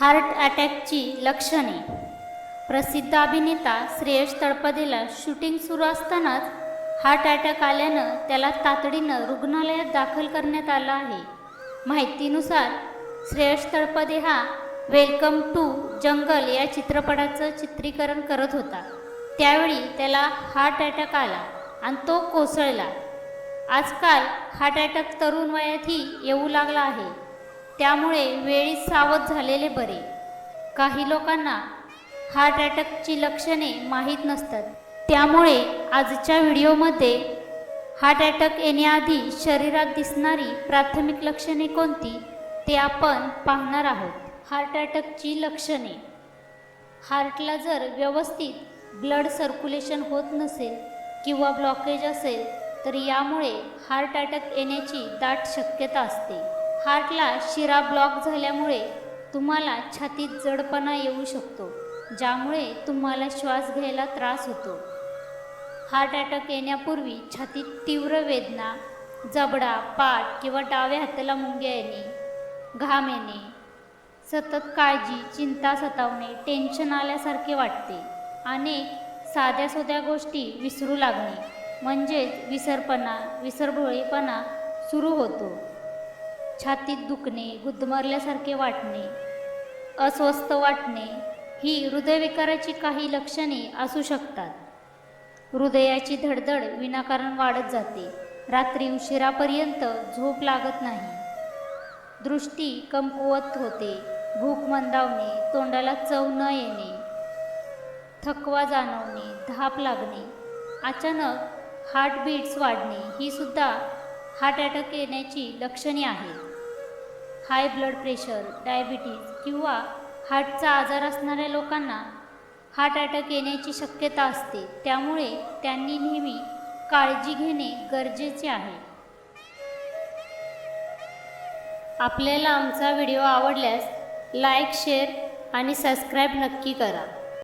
Heart अटॅकची लक्षणे. प्रसिद्ध अभिनेता श्रेयश तळपदेला शूटिंग सुरू असतानाच हार्ट अटॅक आल्यानं त्याला तातडीनं रुग्णालयात दाखल करण्यात आलं आहे. माहितीनुसार श्रेयश तळपदे हा वेलकम टू जंगल या चित्रपटाचं चित्रीकरण करत होता. त्यावेळी त्याला हार्ट अटॅक आला आणि तो कोसळला. आजकाल हार्ट अटॅक तरुण वयातही येऊ लागला आहे. त्यामुळे वेळी सावध झालेले बरे. काही लोकांना हार्ट अटॅकची लक्षणे माहीत नसतात. त्यामुळे आजच्या व्हिडिओमध्ये हार्ट अटॅक येण्याआधी शरीरात दिसणारी प्राथमिक लक्षणे कोणती ते आपण पाहणार आहोत. हार्ट अटॅकची लक्षणे. हार्टला जर व्यवस्थित ब्लड सर्क्युलेशन होत नसेल किंवा ब्लॉकेज असेल तर यामुळे हार्ट अटॅक येण्याची दाट शक्यता असते. हार्टला शिरा ब्लॉक झाल्यामुळे तुम्हाला छातीत जडपणा येऊ शकतो ज्यामुळे तुम्हाला श्वास घ्यायला त्रास होतो. हार्ट अटॅक येण्यापूर्वी छातीत तीव्र वेदना जबडा पाठ किंवा डाव्या हाताला मुंग्या येणे घाम येणे सतत काळजी चिंता सतावणे टेन्शन आल्यासारखे वाटते. अनेक साध्या सोध्या गोष्टी विसरू लागणे म्हणजेच विसरपणा विसरभोळेपणा सुरू होतो. छातीत दुखणे गुदमरल्यासारखे वाटणे अस्वस्थ वाटणे ही हृदयविकाराची काही लक्षणे असू शकतात. हृदयाची धडधड विनाकारण वाढत जाते. रात्री उशिरापर्यंत झोप लागत नाही. दृष्टी कमकुवत होते. भूक मंदावणे तोंडाला चव न येणे थकवा जाणवणे धाप लागणे अचानक हार्टबीट्स वाढणे ही सुद्धा हार्ट अटॅक येण्याची लक्षणे आहेत. हाय ब्लड प्रेशर डायबिटीज किंवा हार्टचा आजार असणाऱ्या लोकांना हार्ट अटॅक येण्याची शक्यता असते. त्यामुळे त्यांनी नेहमी काळजी घेणे गरजेचे आहे. आपल्याला आमचा व्हिडिओ आवडल्यास लाईक शेअर आणि सबस्क्राईब नक्की करा.